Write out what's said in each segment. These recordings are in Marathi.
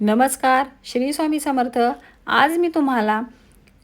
नमस्कार श्री स्वामी समर्थ. आज मी तुम्हाला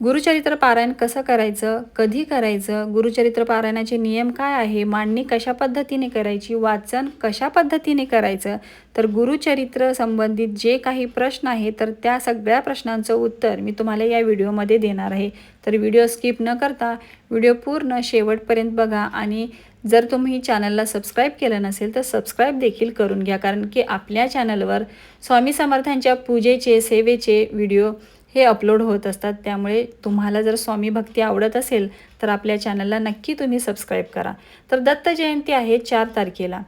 गुरुचरित्र पारायण कसं करायचं? कधी करायचं? गुरुचरित्र पारायणाचे नियम काय आहे? मांडणी कशा पद्धतीने करायची? वाचन कशा पद्धतीने करायचं? तर गुरुचरित्र संबंधित जे काही प्रश्न आहे तर त्या सगळ्या प्रश्नांचं उत्तर मी तुम्हाला या व्हिडिओमध्ये देणार आहे. तर व्हिडिओ स्किप न करता व्हिडिओ पूर्ण शेवटपर्यंत बघा आणि जर तुम्ही चॅनलला सबस्क्राईब केलं नसेल तर सबस्क्राईब देखील करून घ्या. कारण की आपल्या चॅनलवर स्वामी समर्थांच्या पूजेचे सेवेचे व्हिडिओ हे अपलोड होत असतात. त्यामुळे तुम्हाला जर स्वामी भक्ती आवडत असेल तर आपल्या चॅनलला नक्की तुम्ही सबस्क्राईब करा. तर दत्त जयंती आहे चार तारखेला.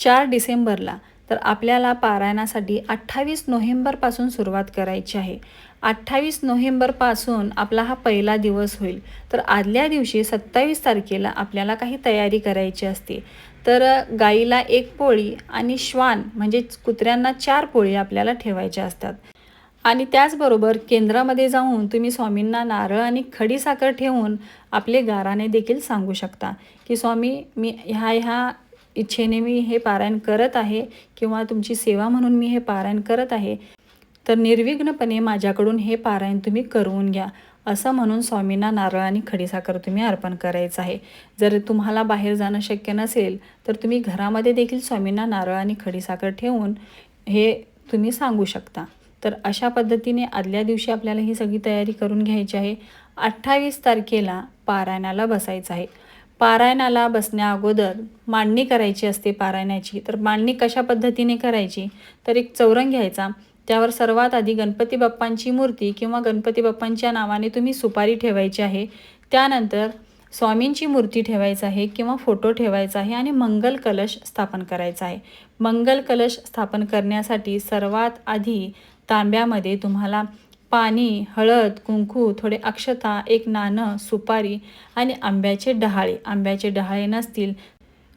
चार डिसेंबरला. तर आपल्याला पारायणासाठी अठ्ठावीस नोव्हेंबरपासून सुरुवात करायची आहे. अठ्ठावीस नोव्हेंबरपासून आपला हा पहिला दिवस होईल. तर आदल्या दिवशी सत्तावीस तारखेला आपल्याला काही तयारी करायची असते. तर गाईला एक पोळी आणि श्वान म्हणजे कुत्र्यांना चार पोळी आपल्याला ठेवायच्या असतात. आणि त्याचबरोबर केंद्रामध्ये जाऊन तुम्ही स्वामींना नारळ आणि खडी साखर ठेवून आपले गाराने देखील सांगू शकता. की स्वामी मी ह्या ह्या इच्छेने मी हे पारायण करत आहे किंवा तुमची सेवा म्हणून मी हे पारायण करत आहे तर निर्विघ्नपणे माझ्याकडून हे पारायण तुम्ही करून घ्या. असं म्हणून स्वामींना नारळ आणि खडीसाखर तुम्ही अर्पण करायचं आहे. जर तुम्हाला बाहेर जाणं शक्य नसेल तर तुम्ही घरामध्ये देखील स्वामींना नारळ आणि खडीसाखर ठेवून हे तुम्ही सांगू शकता. तर अशा पद्धतीने आदल्या दिवशी आपल्याला ही सगळी तयारी करून घ्यायची आहे. अठ्ठावीस तारखेला पारायणाला बसायचं आहे. पारायणाला बसण्या अगोदर मांडणी करायची असते पारायणाची. तर मांडणी कशा पद्धतीने करायची? तर एक चौरंग घ्यायचा. त्यावर सर्वात आधी गणपती बाप्पांची मूर्ती किंवा गणपती बाप्पांच्या नावाने तुम्ही सुपारी ठेवायची आहे. त्यानंतर स्वामींची मूर्ती ठेवायचं आहे किंवा फोटो ठेवायचा आहे आणि मंगल कलश स्थापन करायचा आहे. मंगल कलश स्थापन करण्यासाठी सर्वात आधी तांब्यामध्ये तुम्हाला पाणी हळद कुंकू थोडे अक्षता एक नाणं सुपारी आणि आंब्याचे डहाळे. आंब्याचे डहाळे नसतील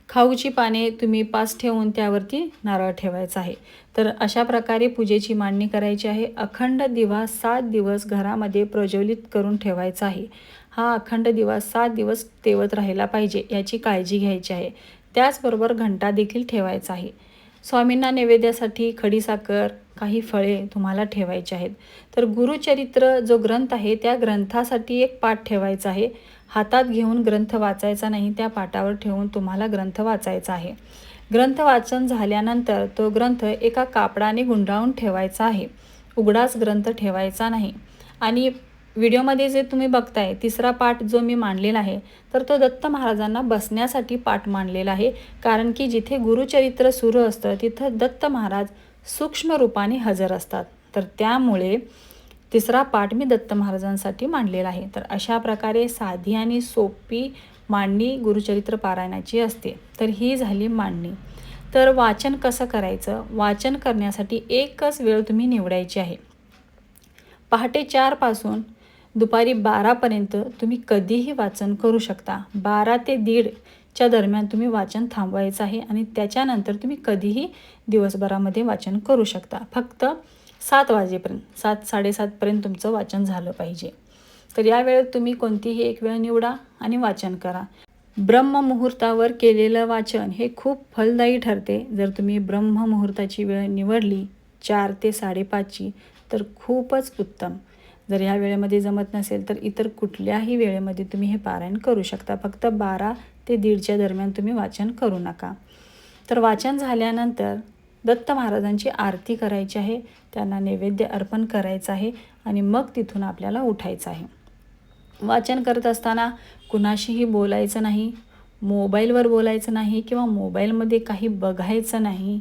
खाऊची पाने तुम्ही पास ठेवून त्यावरती नारळ ठेवायचा आहे. तर अशा प्रकारे पूजेची मांडणी करायची आहे. अखंड दिवा सात दिवस घरामध्ये प्रज्वलित करून ठेवायचा आहे. हा अखंड दिवा सात दिवस तेवत राहायला पाहिजे याची काळजी घ्यायची आहे. त्याचबरोबर घंटा देखील ठेवायचा आहे. स्वामींना नैवेद्यासाठी खडीसाखर काही फळे तुम्हाला ठेवायची आहेत. तर गुरुचरित्र जो ग्रंथ आहे त्या ग्रंथासाठी एक पाठ ठेवायचा आहे. हातात घेऊन ग्रंथ वाचायचा नाही त्या पाटावर ठेवून तुम्हाला ग्रंथ वाचायचा आहे. ग्रंथ वाचन झाल्यानंतर तो ग्रंथ एका कापडाने गुंडाळून ठेवायचा आहे. उघडाच ग्रंथ ठेवायचा नाही. आणि व्हिडिओमध्ये जे तुम्ही बघताय तिसरा पाठ जो मी मांडलेला आहे तर तो दत्त महाराजांना बसण्यासाठी पाठ मांडलेला आहे. कारण की जिथे गुरुचरित्र सुरू असतं तिथं दत्त महाराज सूक्ष्म रूपाने हजर असतात. तर त्यामुळे तिसरा पाठ मी दत्त महाराजांसाठी मांडलेला आहे. तर अशा प्रकारे साधी आणि सोपी मांडणी गुरुचरित्र पारायणाची असते. तर ही झाली मांडणी. तर वाचन कसं करायचं? वाचन करण्यासाठी एकच वेळ तुम्ही निवडायची आहे. पहाटे चारपासून दुपारी बारापर्यंत तुम्ही कधीही वाचन करू शकता. बारा ते दीडच्या दरम्यान तुम्ही वाचन थांबवायचं आहे आणि त्याच्यानंतर तुम्ही कधीही दिवसभरामध्ये वाचन करू शकता. फक्त सात वाजेपर्यंत सात साडेसातपर्यंत तुमचं वाचन झालं पाहिजे. तर या वेळेत तुम्ही कोणतीही एक वेळ निवडा आणि वाचन करा. ब्रह्ममुहूर्तावर केलेलं वाचन हे खूप फलदायी ठरते. जर तुम्ही ब्रह्ममुहूर्ताची वेळ निवडली चार ते साडेपाचची तर खूपच उत्तम. जर ह्या वेळेमध्ये जमत नसेल तर इतर कुठल्याही वेळेमध्ये तुम्ही हे पारायण करू शकता. फक्त बारा ते दीडच्या दरम्यान तुम्ही वाचन करू नका. तर वाचन झाल्यानंतर दत्त महाराजांची आरती करायची आहे. त्यांना नैवेद्य अर्पण करायचं आहे आणि मग तिथून आपल्याला उठायचं आहे. वाचन करत असताना कुणाशीही बोलायचं नाही मोबाईलवर बोलायचं नाही किंवा मोबाईलमध्ये काही बघायचं नाही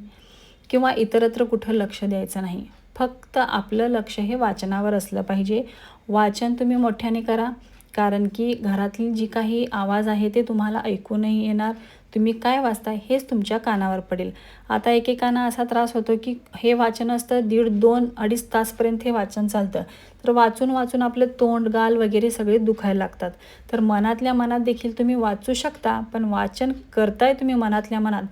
किंवा इतरत्र कुठं लक्ष द्यायचं नाही. फक्त आपलं लक्ष हे वाचनावर असलं पाहिजे. वाचन तुम्ही मोठ्याने करा कारण की घरातली जी काही आवाज आहे ते तुम्हाला ऐकू नाही येणार. तुम्ही काय वाचता हेच तुमच्या कानावर पडेल. आता एकेकांना असा त्रास होतो की हे वाचन असतं दीड दोन अडीच तासपर्यंत हे वाचन चालतं. तर वाचून वाचून आपलं तोंड गाल वगैरे सगळे दुखायला लागतात. तर मनातल्या मनात देखील तुम्ही वाचू शकता पण वाचन करताय तुम्ही मनातल्या मनात.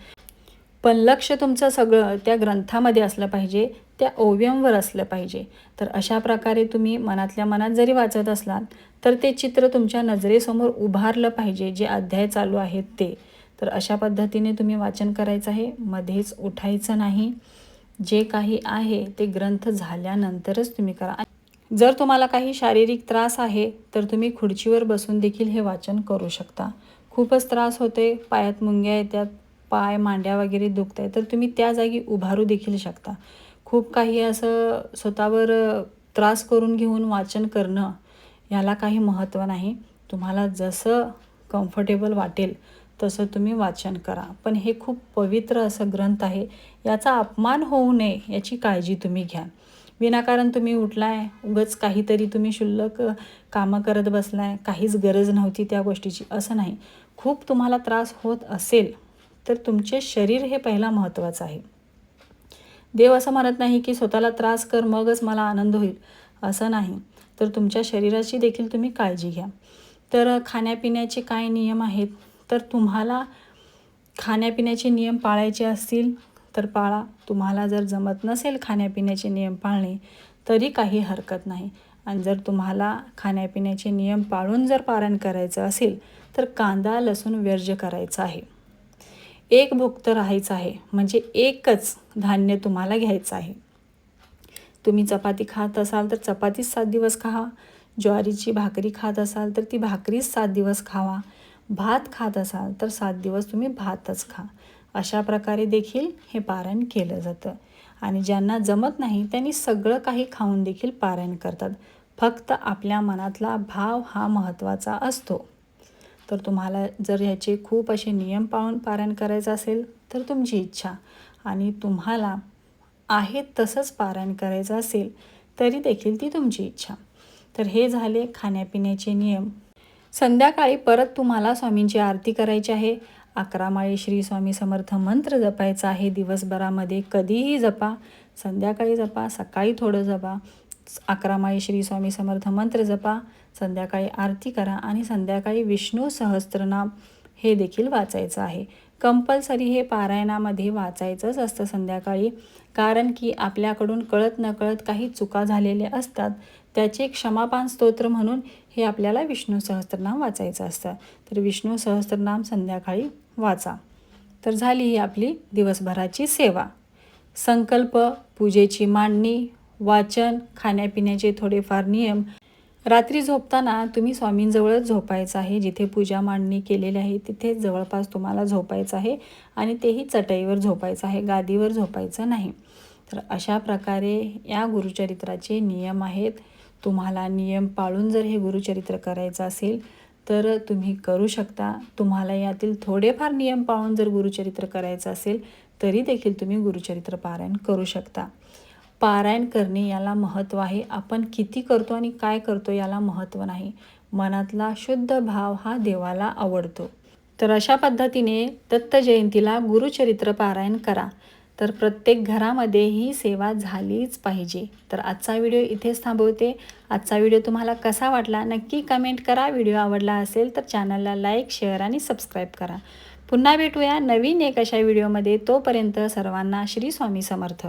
पण लक्ष तुमचं सगळं त्या ग्रंथामध्ये असलं पाहिजे त्या ओव्यमवर असलं पाहिजे. तर अशा प्रकारे तुम्ही मनातल्या मनात जरी वाचत असलात तर ते चित्र तुमच्या नजरेसमोर उभारलं पाहिजे जे अध्याय चालू आहेत ते. तर अशा पद्धतीने तुम्ही वाचन करायचं आहे. मध्येच उठायचं नाही. जे काही आहे ते ग्रंथ झाल्यानंतरच तुम्ही करा. जर तुम्हाला काही शारीरिक त्रास आहे तर तुम्ही खुर्चीवर बसून देखील हे वाचन करू शकता. खूपच त्रास होते पायात मुंग्या येतात. पाय मांड्या वगैरे दुखत आहे तर तुम्ही त्या जागी उभारू देखील शकता. खूप काही असं स्वतःवर त्रास करून घेऊन वाचन करणं याला काही महत्त्व नाही. तुम्हाला जसं कम्फर्टेबल वाटेल तसं तुम्ही वाचन करा. पण हे खूप पवित्र असं ग्रंथ आहे याचा अपमान होऊ नये याची काळजी तुम्ही घ्या. विनाकारण तुम्ही उठलाय उगच काहीतरी तुम्ही शुल्लक कामं करत बसलाय काहीच गरज नव्हती त्या गोष्टीची असं नाही. खूप तुम्हाला त्रास होत असेल तर तुमचे शरीर हे पहिला महत्त्वाचं आहे. देव असं म्हणत नाही की स्वतःला त्रास कर मगच मला आनंद होईल असं नाही. तर तुमच्या शरीराची देखील तुम्ही काळजी घ्या. तर खाण्यापिण्याचे काय नियम आहेत? तर तुम्हाला खाण्यापिण्याचे नियम पाळायचे असतील तर पाळा. तुम्हाला जर जमत नसेल खाण्यापिण्याचे नियम पाळणे तरी काही हरकत नाही. आणि जर तुम्हाला खाण्यापिण्याचे नियम पाळून जर पारण करायचं असेल तर कांदा लसूण वर्ज्य करायचं आहे. एक भुक्त राहायचं आहे म्हणजे एकच धान्य तुम्हाला घ्यायचं आहे. तुम्ही चपाती खात असाल तर चपातीच सात दिवस खावा. ज्वारीची भाकरी खात असाल तर ती भाकरीच सात दिवस खावा. भात खात असाल तर सात दिवस तुम्ही भातच खा. अशा प्रकारे देखील हे पारण केलं जातं. आणि ज्यांना जमत नाही त्यांनी सगळं काही खाऊन देखील पारायण करतात. फक्त आपल्या मनातला भाव हा महत्त्वाचा असतो. तर तुम्हाला जर ह्याचे खूप असे नियम पाळून पारायण करायचं असेल तर तुमची इच्छा. आणि तुम्हाला आहे तसंच पारायण करायचं असेल तरी देखील ती तुमची इच्छा. तर हे झाले खाण्यापिण्याचे नियम. संध्याकाळी परत तुम्हाला स्वामींची आरती करायची आहे. अकरा माळी श्री स्वामी समर्थ मंत्र जपायचा आहे. दिवसभरामध्ये कधीही जपा. संध्याकाळी जपा सकाळी थोडं जपा. अकरामाई श्री स्वामी समर्थ मंत्र जपा संध्याकाळी आरती करा आणि संध्याकाळी विष्णू सहस्त्रनाम हे देखील वाचायचं आहे. कंपल्सरी हे पारायणामध्ये वाचायचंच असतं संध्याकाळी कारण की आपल्याकडून कळत नकळत काही चुका झालेल्या असतात त्याचे क्षमापान स्तोत्र म्हणून हे आपल्याला विष्णू सहस्त्रनाम वाचायचं असतं. तर विष्णू सहस्त्रनाम संध्याकाळी वाचा. तर झाली ही आपली दिवसभराची सेवा. संकल्प पूजेची मांडणी वाचन खाण्यापिण्याचे थोडेफार नियम. रात्री झोपताना तुम्ही स्वामींजवळच झोपायचं आहे. जिथे पूजा मांडणी केलेली आहे तिथे जवळपास तुम्हाला झोपायचं आहे आणि तेही चटईवर झोपायचं आहे गादीवर झोपायचं नाही. तर अशा प्रकारे या गुरुचरित्राचे नियम आहेत. तुम्हाला नियम पाळून जर हे गुरुचरित्र करायचं असेल तर तुम्ही करू शकता. तुम्हाला यातील थोडेफार नियम पाळून जर गुरुचरित्र करायचं असेल तरी देखील तुम्ही गुरुचरित्र पारायण करू शकता. पारायण करणे याला महत्त्व आहे. आपण किती करतो आणि काय करतो याला महत्त्व नाही. मनातला शुद्ध भाव हा देवाला आवडतो. तर अशा पद्धतीने दत्त जयंतीला गुरुचरित्र पारायण करा. तर प्रत्येक घरामध्ये ही सेवा झालीच पाहिजे. तर आजचा व्हिडिओ इथेच थांबवते. आजचा व्हिडिओ तुम्हाला कसा वाटला नक्की कमेंट करा. व्हिडिओ आवडला असेल तर चॅनलला लाईक शेअर आणि सबस्क्राईब करा. पुन्हा भेटूया नवीन एक अशा व्हिडिओमध्ये. तोपर्यंत सर्वांना श्री स्वामी समर्थ.